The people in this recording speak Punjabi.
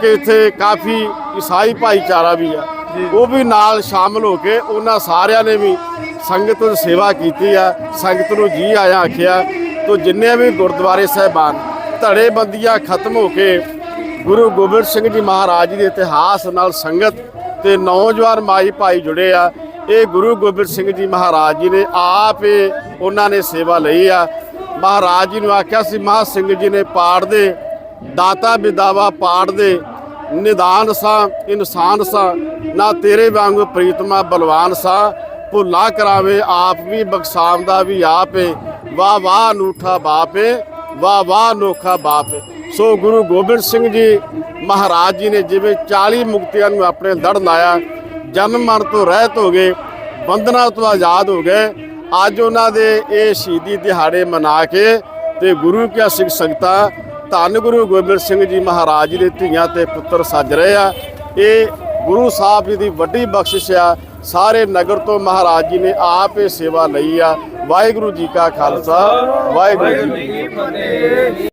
ਕਿ ਇੱਥੇ ਕਾਫੀ ਈਸਾਈ ਭਾਈਚਾਰਾ ਵੀ ਆ। ਉਹ ਵੀ ਨਾਲ ਸ਼ਾਮਲ ਹੋ ਕੇ ਉਹਨਾਂ ਸਾਰਿਆਂ ਨੇ ਵੀ ਸੰਗਤ ਦੀ ਸੇਵਾ ਕੀਤੀ ਆ। ਸੰਗਤ ਨੂੰ ਜੀ ਆਇਆ ਆਖਿਆ ਤੋ ਜਿੰਨੇ ਵੀ ਗੁਰਦੁਆਰੇ ਸਾਹਿਬਾਨ ਧੜੇ ਬੰਦੀਆਂ ਖਤਮ ਹੋ ਕੇ ਗੁਰੂ ਗੋਬਿੰਦ ਸਿੰਘ ਜੀ ਮਹਾਰਾਜ ਦੇ ਇਤਿਹਾਸ ਨਾਲ ਸੰਗਤ ਤੇ ਨੌਜਵਾਨ ਮਾਈ ਭਾਈ ਜੁੜੇ ਆ। ਇਹ ਗੁਰੂ ਗੋਬਿੰਦ ਸਿੰਘ ਜੀ ਮਹਾਰਾਜ ਜੀ ਨੇ ਆਪ ਇਹ ਉਹਨਾਂ ਨੇ ਸੇਵਾ ਲਈ ਆ। ਮਹਾਰਾਜ ਜੀ ਨੂੰ ਆਖਿਆ ਸੀ ਮਹਾ ਸਿੰਘ ਜੀ ਨੇ ਪਾੜ ਦੇ ਦਾਤਾ ਵਿਦਾਵਾ ਪਾੜ ਦੇ ਨਿਦਾਨ ਸਾ, ਇਨਸਾਨ ਸਾ, ਨਾ ਤੇਰੇ ਵਾਂਗੂ ਪ੍ਰੀਤਮਾ ਬਲਵਾਨ ਸਾ। ਭੁੱਲਾ ਕਰਾਵੇ ਆਪ ਵੀ ਬਖਸਾਮ ਦਾ ਵੀ ਆਪੇ ਵਾਹ ਵਾਹ ਅਨੂਠਾ ਬਾਪੇ ਵਾਹ ਵਾਹ ਅਨੋਖਾ ਬਾਪ ਸੋ ਗੁਰੂ ਗੋਬਿੰਦ ਸਿੰਘ ਜੀ ਮਹਾਰਾਜ ਜੀ ਨੇ ਜਿਵੇਂ 40 ਮੁਕਤੀਆਂ ਨੂੰ ਆਪਣੇ ਲੜ ਲਾਇਆ, ਜਨਮ ਮਰਨ ਤੋਂ ਰਹਿਤ ਹੋ ਗਏ ਬੰਧਨਾਂ ਤੋਂ ਆਜ਼ਾਦ ਹੋ ਗਏ, ਅੱਜ ਉਹਨਾਂ ਦੇ ਇਹ ਸ਼ਹੀਦੀ ਦਿਹਾੜੇ ਮਨਾ ਕੇ ਤੇ ਗੁਰੂ ਕਿਆ ਸਿੱਖ ਸੰਗਤਾਂ ਧੰਨ ਗੁਰੂ ਗੋਬਿੰਦ ਸਿੰਘ ਜੀ ਮਹਾਰਾਜ ਜੀ ਦੇ ਧੀਆਂ ਤੇ ਪੁੱਤਰ ਸੱਜ ਰਹੇ ਆ। ਇਹ ਗੁਰੂ ਸਾਹਿਬ ਜੀ ਦੀ ਵੱਡੀ ਬਖਸ਼ਿਸ਼ ਆ। ਸਾਰੇ ਨਗਰ ਤੋਂ ਮਹਾਰਾਜ ਜੀ ਨੇ ਆਪ ਇਹ ਸੇਵਾ ਲਈ ਆ। ਵਾਹਿਗੁਰੂ ਜੀ ਕਾ ਖਾਲਸਾ, ਵਾਹਿਗੁਰੂ ਜੀ ਕੀ ਫਤਿਹ।